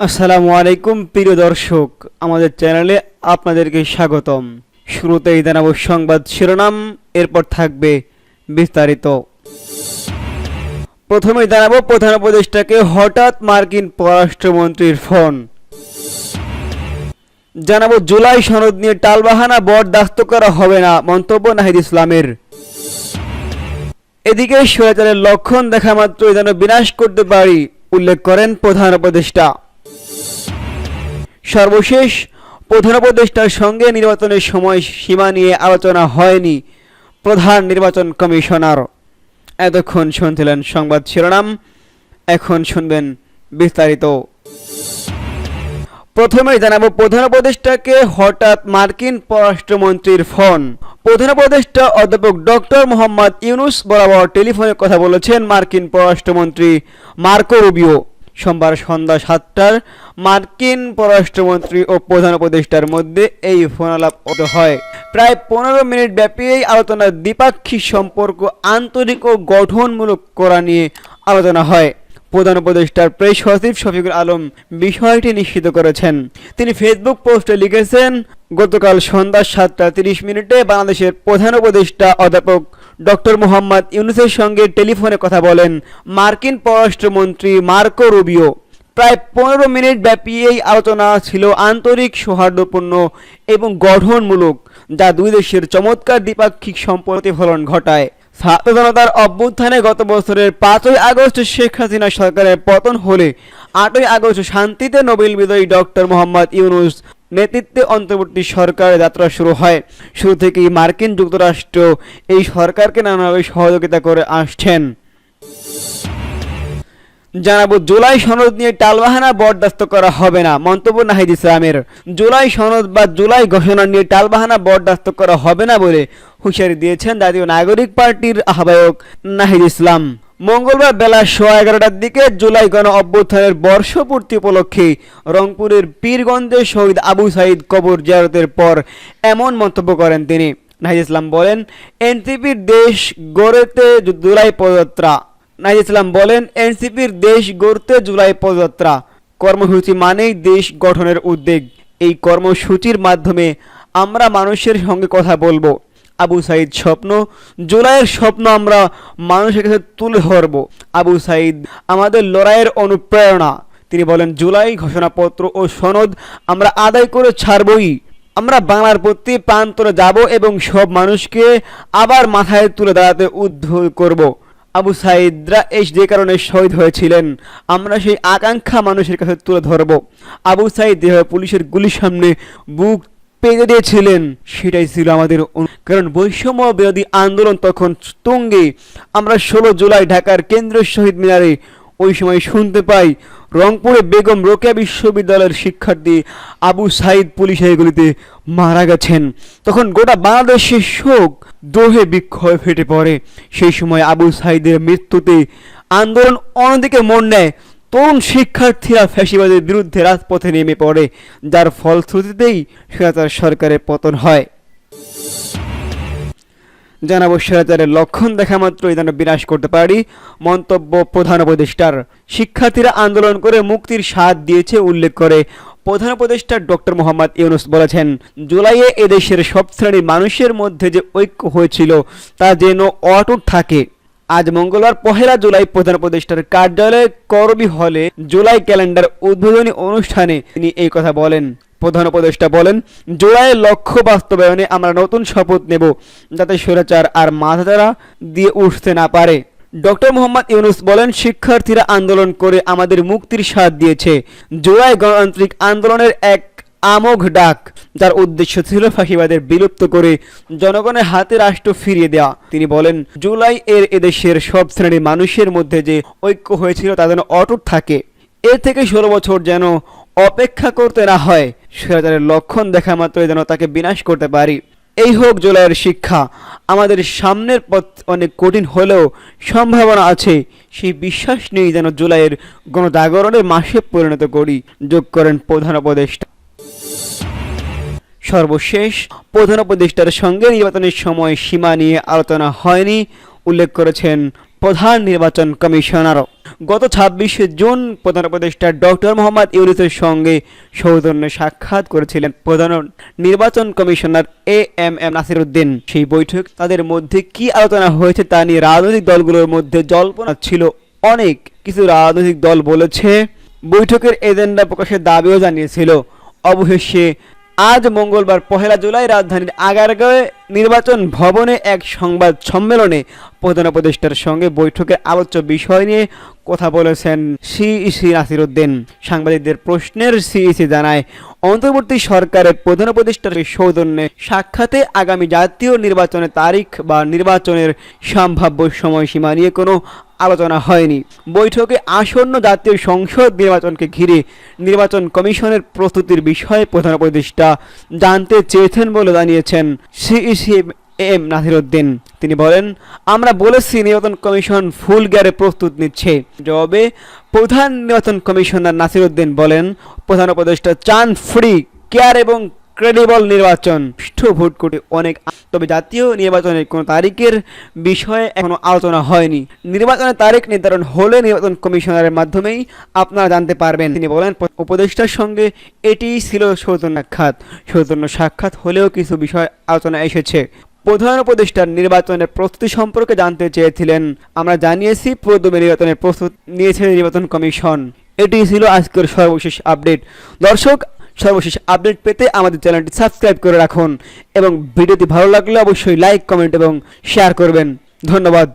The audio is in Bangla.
আসসালামু আলাইকুম, প্রিয় দর্শক। আমাদের চ্যানেলে আপনাদেরকে স্বাগতম। শুরুতেই জানাব সংবাদ শিরোনাম, এরপর থাকবে বিস্তারিত। প্রথমে জানাব প্রধান উপদেষ্টাকে হঠাৎ মার্কিন পররাষ্ট্রমন্ত্রীর ফোন। জানাব জুলাই সনদ নিয়ে টালবাহানা, বরদাস্ত করা হবে না, মন্তব্য নাহিদ ইসলামের। এদিকে স্বৈরাচারের লক্ষণ দেখা মাত্রই যেন বিনাশ করতে পারি, উল্লেখ করেন প্রধান উপদেষ্টা। সর্বশেষ প্রধান উপদেষ্টার সঙ্গে নির্বাচনের সময় সীমা নিয়ে আলোচনা হয়নি প্রধান নির্বাচন কমিশনার। এতক্ষণ শুনছিলেন সংবাদ শিরোনাম, এখন শুনবেন বিস্তারিত। প্রথমে জানাব, প্রধান উপদেষ্টাকে হঠাৎ মার্কিন পররাষ্ট্রমন্ত্রীর ফোন। প্রধান উপদেষ্টা অধ্যাপক ডক্টর মোহাম্মদ ইউনুস বরাবর টেলিফোনে কথা বলেছেন মার্কিন পররাষ্ট্রমন্ত্রী মার্কো রুবিও। সোমবার সন্ধ্যা সাতটার মার্কিন পররাষ্ট্রমন্ত্রী ও প্রধান উপদেষ্টার মধ্যে এই ফোনালাপ হয়। প্রায় পনেরো মিনিট ব্যাপী এই আলোচনার দ্বিপাক্ষিক সম্পর্ক আন্তরিক ও গঠনমূলক করা নিয়ে আলোচনা হয়। প্রধান উপদেষ্টার প্রেস সচিব শফিকুল আলম বিষয়টি নিশ্চিত করেছেন। তিনি ফেসবুক পোস্টে লিখেছেন গতকাল সন্ধ্যা সাতটা তিরিশ মিনিটে বাংলাদেশের প্রধান উপদেষ্টা অধ্যাপক ডক্টর মোহাম্মদ ইউনুসের সঙ্গে টেলিফোনে কথা বলেন মার্কিন পররাষ্ট্রমন্ত্রী মার্কো রুবিও। প্রায় পনেরো মিনিট ব্যাপী এই আলোচনা ছিল আন্তরিক সৌহার্দ্যপূর্ণ এবং গঠনমূলক, যা দুই দেশের চমৎকার দ্বিপাক্ষিক সম্পর্কে ফলন ঘটায়। ছাত্র জনতার অভ্যুত্থানে গত বছরের পাঁচই আগস্ট শেখ হাসিনা সরকারের পতন হলে আটই আগস্ট শান্তিতে নোবেল বিজয়ী ডক্টর মোহাম্মদ ইউনুস নেতৃত্বে অন্তর্বর্তী সরকারের যাত্রা শুরু হয়। শুরু থেকেই মার্কিন যুক্তরাষ্ট্র এই সরকারকে নানাভাবে সহযোগিতা করে আসছেন। জানাব, জুলাই সনদ নিয়ে টালবাহানা বরদাস্ত করা হবে না, মন্তব্য নাহিদ ইসলামের। জুলাই সনদ বা জুলাই ঘোষণা নিয়ে টালবাহানা বরদাস্ত করা হবে না বলে হুঁশিয়ারি দিয়েছেন জাতীয় নাগরিক পার্টির আহ্বায়ক নাহিদ ইসলাম। মঙ্গলবার বেলা সোয়া এগারোটার দিকে জুলাই গণ অভ্যুত্থানের বর্ষপূর্তি উপলক্ষে রংপুরের পীরগঞ্জে শহীদ আবু সাইদ কবর জিয়ারতের পর এমন মন্তব্য করেন তিনি। নাহিদ ইসলাম বলেন, এনসিপির দেশ গড়েতে জুলাই পদযাত্রা। নাহিদ ইসলাম বলেন, এনসিপির দেশ গড়তে জুলাই পদযাত্রা। কর্মসূচি মানেই দেশ গঠনের উদ্যোগ এই কর্মসূচির মাধ্যমে আমরা মানুষের সঙ্গে কথা বলব। আবু সাইদ স্বপ্ন। জুলাইয়ের স্বপ্ন আমরা মানুষের কাছে তুলে ধরবো। আবু সাইদ, আমাদের লড়াইয়ের অনুপ্রেরণা। তিনি বলেন, জুলাই ঘোষণাপত্র ও সনদ আমরা আদায় করে ছাড়বই। আমরা বাংলার প্রতি প্রান্তরে যাব এবং সব মানুষকে আবার মাথায় তুলে দাঁড়াতে উদ্যোগ করব। আবু সাইদরা এই যে কারণে শহীদ হয়েছিলেন। আমরা সেই আকাঙ্ক্ষা মানুষের কাছে তুলে ধরব। আবু সাইদ পুলিশের গুলির সামনে বুক পেতে দিয়েছিলেন, সেটাই ছিল আমাদের কারণ বৈষম্য বিরোধী আন্দোলন তখন তুঙ্গে। আমরা ষোলো জুলাই ঢাকার কেন্দ্রীয় শহীদ মিনারে ওই সময় শুনতে পাই, রংপুরে বেগম রোকেয়া বিশ্ববিদ্যালয়ের শিক্ষার্থী আবু সাইদ পুলিশের গুলিতে মারা গেছেন। তখন গোটা বাংলাদেশের শোক, দোহে বিক্ষয় ফেটে পড়ে। সেই সময় আবু সাইদের মৃত্যুতে আন্দোলন অন্যদিকে মন নেয়। তরুণ শিক্ষার্থীরা ফ্যাসিবাদের বিরুদ্ধে রাজপথে নেমে পড়ে, যার ফলশ্রুতিতেই স্বৈরাচার সরকারের পতন হয়। জানাব স্বৈরাচারের লক্ষণ দেখা মাত্রই, যেন বিনাশ করতে পারি, মন্তব্য প্রধান উপদেষ্টার। শিক্ষার্থীরা আন্দোলন করে মুক্তির স্বাদ দিয়েছে, উল্লেখ করে প্রধান উপদেষ্টা ডক্টর মোহাম্মদ ইউনুস বলেছেন, জুলাইয়ে এদেশের সব শ্রেণির মানুষের মধ্যে যে ঐক্য হয়েছিল, তা যেন অটুট থাকে। আজ মঙ্গলবার পহেলা জুলাই প্রধান উপদেষ্টার কার্যালয়ে করবি হলে জুলাই ক্যালেন্ডার উদ্বোধনী অনুষ্ঠানে তিনি এই কথা বলেন। প্রধান উপদেষ্টা বলেন জুলাইয়ের লক্ষ্য বাস্তবায়নে আমরা নতুন শপথ নেব যাতে স্বৈরাচার আর মাথাচাড়া দিয়ে উঠতে না পারে। ডক্টর মোহাম্মদ ইউনুস বলেন, শিক্ষার্থীরা আন্দোলন করে আমাদের মুক্তির স্বাদ দিয়েছে। জুলাই গণতান্ত্রিক আন্দোলনের এক আমোঘ ডাক, যার উদ্দেশ্য ছিল ফাঁসিবাদের বিলুপ্ত করে জনগণের হাতে রাষ্ট্র ফিরিয়ে দেওয়া তিনি বলেন, জুলাই এর এদেশের সব শ্রেণির মানুষের মধ্যে যে ঐক্য হয়েছিল তা যেন অটুট থাকে। এর থেকে ষোলো বছর যেন অপেক্ষা করতে না হয় স্বৈরাচারের লক্ষণ দেখা মাত্রই যেন তাকে বিনাশ করতে পারি। এই হোক জুলাইয়ের শিক্ষা, আমাদের সামনের পথ অনেক কঠিন হলেও সম্ভাবনা আছে, সেই বিশ্বাস নেই যেন জুলাইয়ের গণজাগরণের মাসে পরিণত করি। যোগ করেন প্রধান উপদেষ্টা সর্বশেষ প্রধান উপদেষ্টার সঙ্গে নির্বাচনের সময় সীমা নিয়ে আলোচনা হয়নি, উল্লেখ করেছেন প্রধান নির্বাচন কমিশনারও। গত ছাব্বিশে জুন প্রধান উপদেষ্টা ডক্টর মোহাম্মদ ইউনুসের সঙ্গে সৌজন্যে সাক্ষাৎ করেছিলেন প্রধান নির্বাচন commissioner A M M Nasiruddin. সেই বৈঠক তাদের মধ্যে কি আলোচনা হয়েছে তা নিয়ে রাজনৈতিক দলগুলোর মধ্যে জল্পনা ছিল। অনেক কিছু রাজনৈতিক দল বলেছে, বৈঠকের এজেন্ডা প্রকাশের দাবিও জানিয়েছিল। অবশেষে আজ মঙ্গলবার পহেলা জুলাই রাজধানীর আগারগাঁওয়ে নির্বাচন ভবনে এক সংবাদ সম্মেলনে প্রধান উপদেষ্টার সঙ্গে বৈঠকের আলোচ্য বিষয় নিয়ে কথা বলেছেন সিইসি নাসিরুদ্দিন। সাংবাদিকদের প্রশ্নের সিইসি জানায়, অন্তর্বর্তী সরকারের প্রধান উপদেষ্টার সৌজন্যে সাক্ষাতে আগামী জাতীয় নির্বাচনের তারিখ বা নির্বাচনের সম্ভাব্য সময়সীমা নিয়ে কোনো আলোচনা হয়নি। বৈঠকে আসন্ন জাতীয় সংসদ নির্বাচনকে ঘিরে নির্বাচন কমিশনের প্রস্তুতির বিষয়ে প্রধান উপদেষ্টা জানতে চেয়েছেন বলে জানিয়েছেন সিইসি এম নাসিরুদ্দিন। তিনি বলেন, আমরা বলেছি নির্বাচন কমিশন ফুল গ্যারে প্রস্তুত নিচ্ছে। জবাবে প্রধান নির্বাচন কমিশনার নাসিরুদ্দিন বলেন, প্রধান উপদেষ্টা চান ফ্রি, কেয়ার এবং ক্রেডিবল নির্বাচন। সুষ্ঠু ভোট কোটে অনেক তবে জাতীয় নির্বাচনের কোনো তারিখের বিষয়ে এখনও আলোচনা হয়নি। নির্বাচনের তারিখ নির্ধারণ হলে নির্বাচন কমিশনারের মাধ্যমেই আপনারা জানতে পারবেন। তিনি বলেন উপদেষ্টার সঙ্গে এটি ছিল সৌজন্য সাক্ষাৎ। সৌজন্য সাক্ষাৎ হলেও কিছু বিষয় আলোচনা এসেছে। প্রধান উপদেষ্টার নির্বাচনের প্রস্তুতি সম্পর্কে জানতে চেয়েছিলেন। আমরা জানিয়েছি, প্রথমে নির্বাচনের প্রস্তুত নিয়েছে নির্বাচন কমিশন। এটি ছিল আজকের সর্বশেষ আপডেট। দর্শক সর্বশেষ আপডেট পেতে আমাদের চ্যানেলটি সাবস্ক্রাইব করে রাখুন এবং ভিডিওটি ভালো লাগলে অবশ্যই লাইক, কমেন্ট এবং শেয়ার করবেন। ধন্যবাদ।